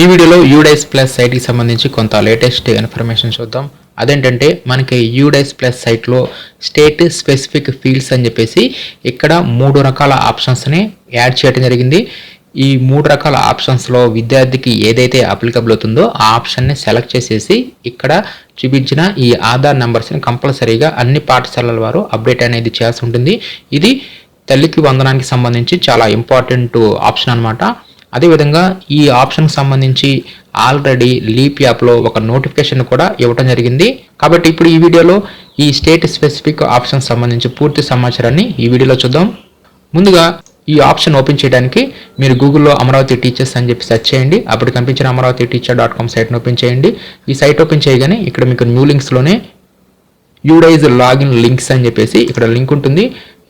ఈ వీడియోలో UDISE plus సైట్కి సంబంధించి కొంత లేటెస్ట్ ఇన్ఫర్మేషన్ చూద్దాం. అదేంటంటే మనకి యూడైస్ ప్లస్ సైట్లో స్టేట్ స్పెసిఫిక్ ఫీల్డ్స్ అని చెప్పేసి ఇక్కడ మూడు రకాల ఆప్షన్స్ని యాడ్ చేయడం జరిగింది. ఈ మూడు రకాల ఆప్షన్స్లో విద్యార్థికి ఏదైతే అప్లికబుల్ అవుతుందో ఆ ఆప్షన్ని సెలెక్ట్ చేసేసి ఇక్కడ చూపించిన ఈ ఆధార్ నెంబర్స్ని కంపల్సరీగా అన్ని పాఠశాలల వారు అప్డేట్ అనేది చేయాల్సి ఉంటుంది. ఇది తల్లికి వందనానికి సంబంధించి చాలా ఇంపార్టెంట్ ఆప్షన్ అనమాట అదేవిధంగా ఈ ఆప్షన్కి సంబంధించి ఆల్రెడీ లీప్ యాప్లో ఒక నోటిఫికేషన్ కూడా ఇవ్వడం జరిగింది. కాబట్టి ఇప్పుడు ఈ వీడియోలో ఈ స్టేట్ స్పెసిఫిక్ ఆప్షన్ సంబంధించి పూర్తి సమాచారాన్ని ఈ వీడియోలో చూద్దాం. ముందుగా ఈ ఆప్షన్ ఓపెన్ చేయడానికి మీరు గూగుల్లో అమరావతి టీచర్స్ అని చెప్పి సెర్చ్ చేయండి. అప్పుడు కనిపించిన అమరావతి టీచర్ డాట్ కామ్ సైట్ని ఓపెన్ చేయండి. ఈ సైట్ ఓపెన్ చేయగానే ఇక్కడ మీకు న్యూ లింక్స్లోనే యూడైజ్ లాగిన్ లింక్స్ అని చెప్పేసి ఇక్కడ లింక్ ఉంటుంది.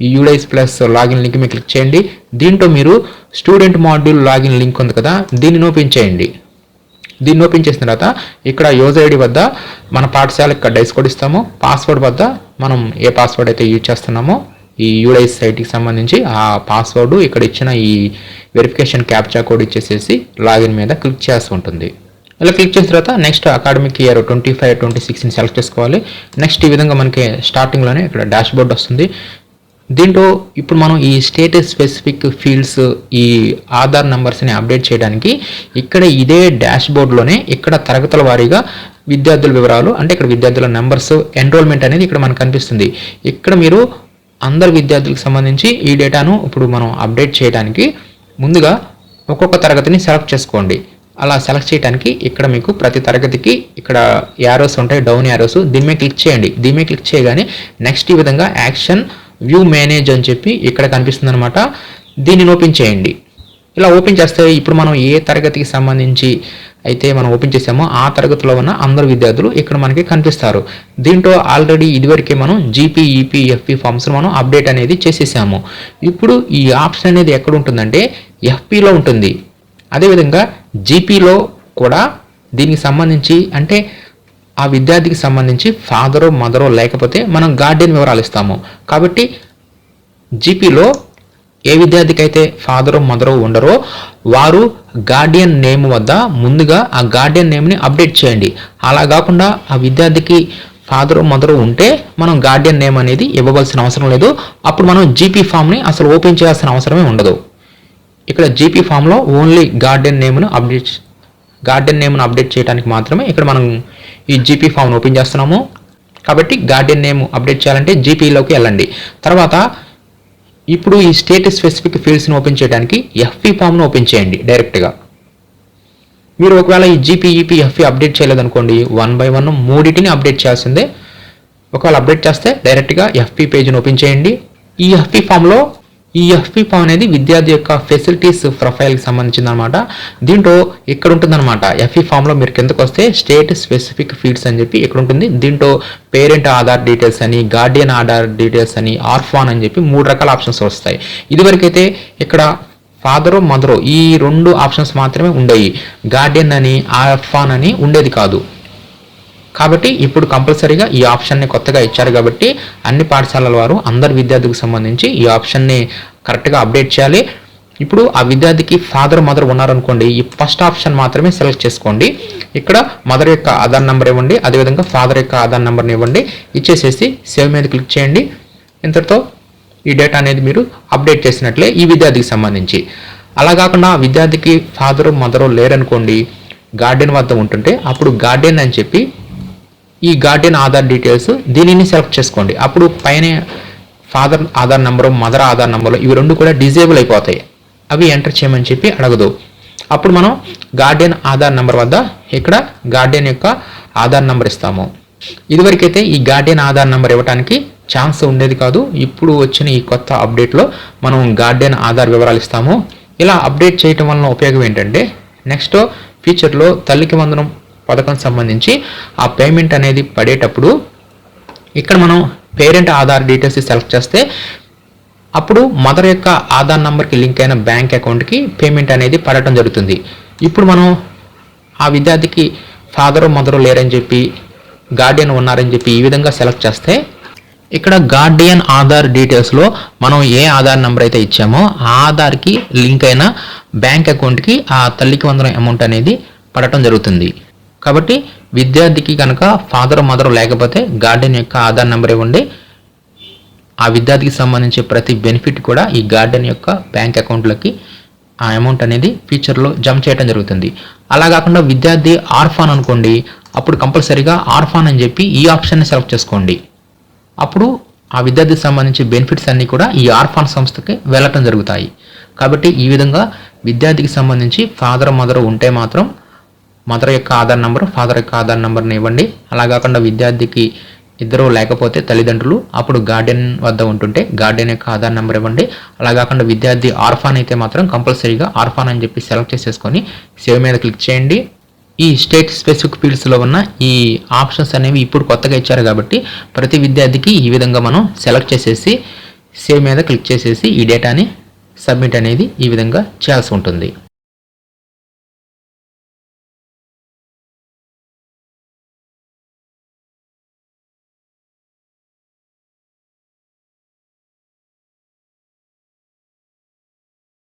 ఈ యూడైజ్ ప్లస్ లాగిన్ లింక్ మీరు క్లిక్ చేయండి. దీంట్లో మీరు స్టూడెంట్ మాడ్యూల్ లాగిన్ లింక్ ఉంది కదా దీన్ని ఓపెన్ చేయండి. దీన్ని ఓపెన్ చేసిన తర్వాత ఇక్కడ యూజర్ ఐడి వద్ద మన పాఠశాల ఇక్కడ డైస్ కోడ్ ఇస్తాము. పాస్వర్డ్ వద్ద మనం ఏ పాస్వర్డ్ అయితే యూజ్ చేస్తున్నామో ఈ యూడైస్ సైట్కి సంబంధించి ఆ పాస్వర్డ్ ఇక్కడ ఇచ్చిన ఈ వెరిఫికేషన్ క్యాప్చా కోడ్ ఇచ్చేసేసి లాగిన్ మీద క్లిక్ చేసి ఉంటుంది. ఇలా క్లిక్ చేసిన తర్వాత next academic year twenty five twenty సిక్స్ని select చేసుకోవాలి. నెక్స్ట్ ఈ విధంగా మనకి స్టార్టింగ్లోనే ఇక్కడ డాష్ బోర్డ్ వస్తుంది. దీంట్లో ఇప్పుడు మనం ఈ స్టేటస్ స్పెసిఫిక్ ఫీల్డ్స్ ఈ ఆధార్ నెంబర్స్ని అప్డేట్ చేయడానికి ఇక్కడ ఇదే డాష్ బోర్డ్లోనే ఇక్కడ తరగతుల వారీగా విద్యార్థుల వివరాలు అంటే ఇక్కడ విద్యార్థుల నెంబర్స్ ఎన్రోల్మెంట్ అనేది ఇక్కడ మనకు కనిపిస్తుంది. ఇక్కడ మీరు అందరు విద్యార్థులకు సంబంధించి ఈ డేటాను ఇప్పుడు మనం అప్డేట్ చేయడానికి ముందుగా ఒక్కొక్క తరగతిని సెలెక్ట్ చేసుకోండి. అలా సెలెక్ట్ చేయడానికి ఇక్కడ మీకు ప్రతి తరగతికి ఇక్కడ యారోస్ ఉంటాయి డౌన్ యారోస్ దీని మీద క్లిక్ చేయండి. దీని మీద క్లిక్ చేయగానే నెక్స్ట్ ఈ విధంగా యాక్షన్ వ్యూ మేనేజ్ అని చెప్పి ఇక్కడ కనిపిస్తుంది అనమాట దీనిని ఓపెన్ చేయండి. ఇలా ఓపెన్ చేస్తే ఇప్పుడు మనం ఏ తరగతికి సంబంధించి అయితే మనం ఓపెన్ చేసామో ఆ తరగతిలో ఉన్న అందరు విద్యార్థులు ఇక్కడ మనకి కనిపిస్తారు. దీంట్లో ఆల్రెడీ ఇదివరకే మనం జీపీ ఈపీ ఎఫ్పీ ఫామ్స్ మనం అప్డేట్ అనేది చేసేసాము. ఇప్పుడు ఈ ఆప్షన్ అనేది ఎక్కడ ఉంటుందంటే ఎఫ్పీలో ఉంటుంది. అదేవిధంగా జీపీలో కూడా దీనికి సంబంధించి అంటే ఆ విద్యార్థికి సంబంధించి ఫాదరో మదరో లేకపోతే మనం గార్డెన్ వివరాలు ఇస్తాము. కాబట్టి జీపీలో ఏ విద్యార్థికి అయితే ఫాదరో మదరో ఉండరో వారు గార్డియన్ నేమ్ వద్ద ముందుగా ఆ గార్డియన్ నేమ్ని అప్డేట్ చేయండి. అలా కాకుండా ఆ విద్యార్థికి ఫాదర్ మదర్ ఉంటే మనం గార్డియన్ నేమ్ అనేది ఇవ్వవలసిన అవసరం లేదు. అప్పుడు మనం జీపీ ఫామ్ని అసలు ఓపెన్ చేయాల్సిన అవసరమే ఉండదు. ఇక్కడ జీపీ ఫామ్లో ఓన్లీ గార్డెన్ నేమ్ను అప్డేట్ గార్డెన్ నేమ్ను అప్డేట్ చేయడానికి మాత్రమే ఇక్కడ మనం ఈ జీపీ ఫామ్ను ఓపెన్ చేస్తున్నాము. కాబట్టి గార్డెన్ నేమ్ అప్డేట్ చేయాలంటే జీపీలోకి వెళ్ళండి. తర్వాత ఇప్పుడు ఈ స్టేట్ స్పెసిఫిక్ ఫీల్డ్స్ని ఓపెన్ చేయడానికి ఎఫ్పి ఫామ్ను ఓపెన్ చేయండి డైరెక్ట్గా మీరు ఒకవేళ ఈ జీపీఈపీ ఎఫ్ఈ అప్డేట్ చేయలేదనుకోండి వన్ బై వన్ మూడింటిని అప్డేట్ చేయాల్సిందే. ఒకవేళ అప్డేట్ చేస్తే డైరెక్ట్గా ఎఫ్పి పేజ్ని ఓపెన్ చేయండి. ఈ ఎఫ్పి ఫామ్లో ఈ ఎఫ్పి ఫామ్ అనేది విద్యార్థి యొక్క ఫెసిలిటీస్ ప్రొఫైల్కి సంబంధించింది అనమాట దీంట్లో ఇక్కడ ఉంటుందన్నమాట. ఎఫ్ఈ ఫామ్లో మీరు కిందకు వస్తే స్టేట్ స్పెసిఫిక్ ఫీల్డ్స్ అని చెప్పి ఇక్కడ ఉంటుంది. దీంట్లో పేరెంట్ ఆధార్ డీటెయిల్స్ అని గార్డియన్ ఆధార్ డీటెయిల్స్ అని ఆర్ఫాన్ అని చెప్పి మూడు రకాల ఆప్షన్స్ వస్తాయి. ఇదివరకైతే ఇక్కడ ఫాదరు మదరు ఈ రెండు ఆప్షన్స్ మాత్రమే ఉండేవి. గార్డియన్ అని ఆర్ఫాన్ అని ఉండేది కాదు. కాబట్టి ఇప్పుడు కంపల్సరీగా ఈ ఆప్షన్ని కొత్తగా ఇచ్చారు కాబట్టి అన్ని పాఠశాలల వారు అందరి విద్యార్థికి సంబంధించి ఈ ఆప్షన్ని కరెక్ట్గా అప్డేట్ చేయాలి. ఇప్పుడు ఆ విద్యార్థికి ఫాదర్ మదర్ ఉన్నారనుకోండి ఈ ఫస్ట్ ఆప్షన్ మాత్రమే సెలెక్ట్ చేసుకోండి. ఇక్కడ మదర్ యొక్క ఆధార్ నెంబర్ ఇవ్వండి అదేవిధంగా ఫాదర్ యొక్క ఆధార్ నెంబర్ని ఇవ్వండి. ఇచ్చేసేసి సేవ్ మీద క్లిక్ చేయండి. ఇంతటితో ఈ డేటా అనేది మీరు అప్డేట్ చేసినట్లే ఈ విద్యార్థికి సంబంధించి. అలా కాకుండా విద్యార్థికి ఫాదరు మదరు లేరనుకోండి గార్డెన్ వద్ద ఉంటుంటే అప్పుడు గార్డెన్ అని చెప్పి ఈ గార్డియన్ ఆధార్ డీటెయిల్స్ దీనిని సెలెక్ట్ చేసుకోండి. అప్పుడు పైన father Aadhaar number mother Aadhaar number ఇవి రెండు కూడా డిజేబుల్ అయిపోతాయి. అవి ఎంటర్ చేయమని చెప్పి అడగదు. అప్పుడు మనం గార్డియన్ ఆధార్ నెంబర్ వద్ద ఇక్కడ గార్డియన్ యొక్క ఆధార్ నెంబర్ ఇస్తాము. ఇదివరకైతే ఈ గార్డియన్ ఆధార్ నెంబర్ ఇవ్వడానికి ఛాన్స్ ఉండేది కాదు. ఇప్పుడు వచ్చిన ఈ కొత్త అప్డేట్లో మనం గార్డియన్ ఆధార్ వివరాలు ఇస్తాము. ఇలా అప్డేట్ చేయటం వలన ఉపయోగం ఏంటంటే నెక్స్ట్ ఫ్యూచర్లో తల్లికి వందనం పథకం సంబంధించి ఆ పేమెంట్ అనేది పడేటప్పుడు ఇక్కడ మనం పేరెంట్ ఆధార్ డీటెయిల్స్ సెలెక్ట్ చేస్తే అప్పుడు మదర్ యొక్క ఆధార్ నెంబర్కి లింక్ అయిన బ్యాంక్ అకౌంట్కి పేమెంట్ అనేది పడటం జరుగుతుంది. ఇప్పుడు మనం ఆ విద్యార్థికి ఫాదరు మదరు లేరని చెప్పి గార్డియన్ ఉన్నారని చెప్పి ఈ విధంగా సెలెక్ట్ చేస్తే ఇక్కడ గార్డియన్ ఆధార్ డీటెయిల్స్లో మనం ఏ ఆధార్ నెంబర్ అయితే ఇచ్చామో ఆ ఆధార్కి లింక్ అయిన బ్యాంక్ అకౌంట్కి ఆ తల్లికి వందనం అమౌంట్ అనేది పడటం జరుగుతుంది. కాబట్టి విద్యార్థికి కనుక ఫాదర్ మదర్ లేకపోతే గార్డెన్ యొక్క ఆధార్ నెంబర్ ఇవ్వండి. ఆ విద్యార్థికి సంబంధించి ప్రతి బెనిఫిట్ కూడా ఈ గార్డెన్ యొక్క బ్యాంక్ అకౌంట్లోకి ఆ అమౌంట్ అనేది ఫ్యూచర్లో జమ చేయడం జరుగుతుంది. అలా కాకుండా విద్యార్థి ఆర్ఫాన్ అనుకోండి అప్పుడు కంపల్సరీగా ఆర్ఫాన్ అని చెప్పి ఈ ఆప్షన్ని సెలెక్ట్ చేసుకోండి. అప్పుడు ఆ విద్యార్థికి సంబంధించి బెనిఫిట్స్ అన్నీ కూడా ఈ ఆర్ఫాన్ సంస్థకి వెళ్ళటం జరుగుతాయి. కాబట్టి ఈ విధంగా విద్యార్థికి సంబంధించి ఫాదర్ మదర్ ఉంటే మాత్రం మదర్ యొక్క ఆధార్ నెంబర్ ఫాదర్ యొక్క ఆధార్ నెంబర్ని ఇవ్వండి. అలా కాకుండా విద్యార్థికి ఇద్దరు లేకపోతే తల్లిదండ్రులు అప్పుడు గార్డెన్ వద్ద ఉంటుంటే గార్డెన్ యొక్క ఆధార్ నెంబర్ ఇవ్వండి. అలా కాకుండా విద్యార్థి ఆర్ఫాన్ అయితే మాత్రం కంపల్సరీగా ఆర్ఫాన్ అని చెప్పి సెలెక్ట్ చేసేసుకొని సేవ్ మీద క్లిక్ చేయండి. ఈ స్టేట్ స్పెసిఫిక్ ఫీల్డ్స్లో ఉన్న ఈ ఆప్షన్స్ అనేవి ఇప్పుడు కొత్తగా ఇచ్చారు కాబట్టి ప్రతి విద్యార్థికి ఈ విధంగా మనం సెలెక్ట్ చేసేసి సేవ్ మీద క్లిక్ చేసేసి ఈ డేటాని సబ్మిట్ అనేది ఈ విధంగా చేయాల్సి ఉంటుంది.